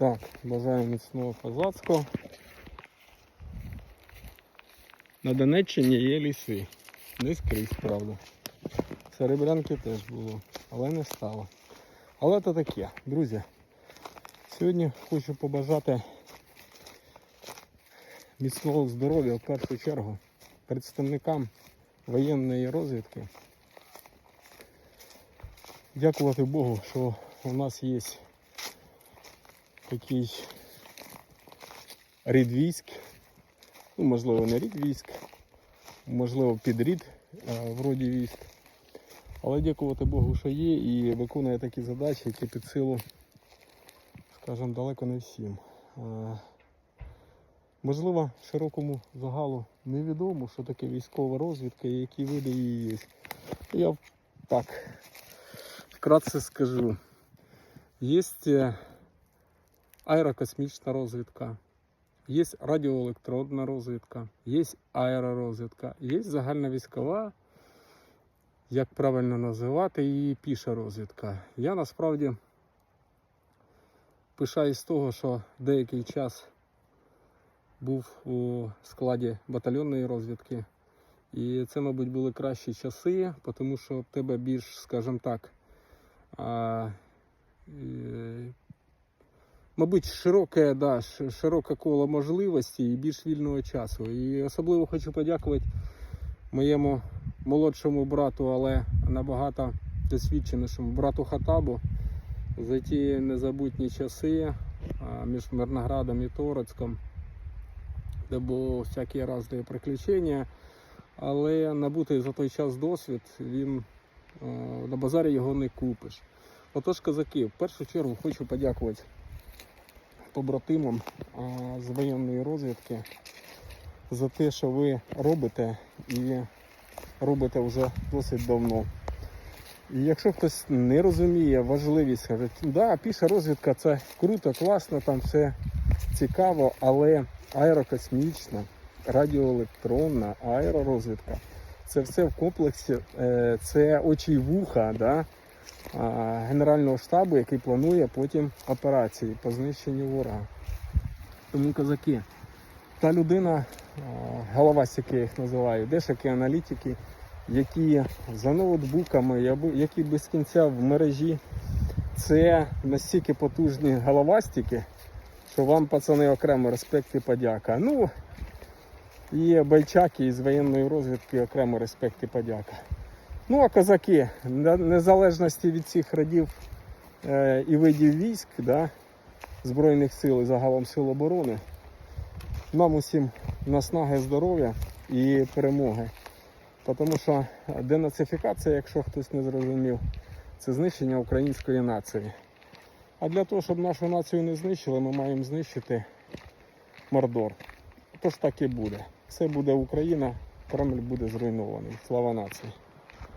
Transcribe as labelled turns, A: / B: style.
A: Так, бажаю міцного козацького. На Донеччині є ліси. Не скрізь, правда. Серебрянки теж було, але не стало. Але то таке, друзі. Сьогодні хочу побажати міцного здоров'я в першу чергу представникам воєнної розвідки. Дякувати Богу, що у нас є такий рід військ, ну, можливо, не рід військ, можливо, підрід е, вроді військ. Але дякувати Богу, що є і виконує такі задачі, які під силу, скажімо, далеко не всім. Е, Можливо, широкому загалу невідомо, що таке військова розвідка і які види її є. Я так вкратце скажу. Є аерокосмічна розвідка, є радіоелектронна розвідка, є аеророзвідка, є загальновійськова, як правильно називати її піша розвідка. Я насправді пишаюсь з того, що деякий час був у складі батальйонної розвідки. І це, мабуть, були кращі часи, тому що в тебе більш, скажімо так, е, мабуть, широке, да, широке коло можливостей і більш вільного часу. І особливо хочу подякувати моєму молодшому брату, але набагато досвідченішому брату Хатабу за ті незабутні часи між Мирноградом і Торецьком, де було всякі різні приключення. Але набутий за той час досвід, він е, на базарі його не купиш. Отож, козаки, в першу чергу хочу подякувати побратимам е, з воєнної розвідки за те, що ви робите і робите вже досить давно. І якщо хтось не розуміє важливість, каже, да, піша розвідка це круто, класно, там все цікаво, але аерокосмічна, радіоелектронна, аеророзвідка це все в комплексі, е, це очі й вуха да, Генерального штабу, який планує потім операції по знищенню ворога. Тому козаки, та людина, а, головастики я їх називаю, дешекі аналітики, які за ноутбуками, які без кінця в мережі, це настільки потужні головастики, що вам, пацани, окремо респект і подяка. Ну, і бойчаки із воєнної розвідки окремо респект і подяка. Ну а козаки, на- незалежності від цих родів е, і видів військ, да, Збройних сил і загалом сил оборони, нам усім наснаги здоров'я і перемоги. Тому що денацифікація, якщо хтось не зрозумів, це знищення української нації. А для того, щоб нашу націю не знищили, ми маємо знищити Мордор. Тож так і буде. Все буде Україна, Кремль буде зруйнований. Слава нації!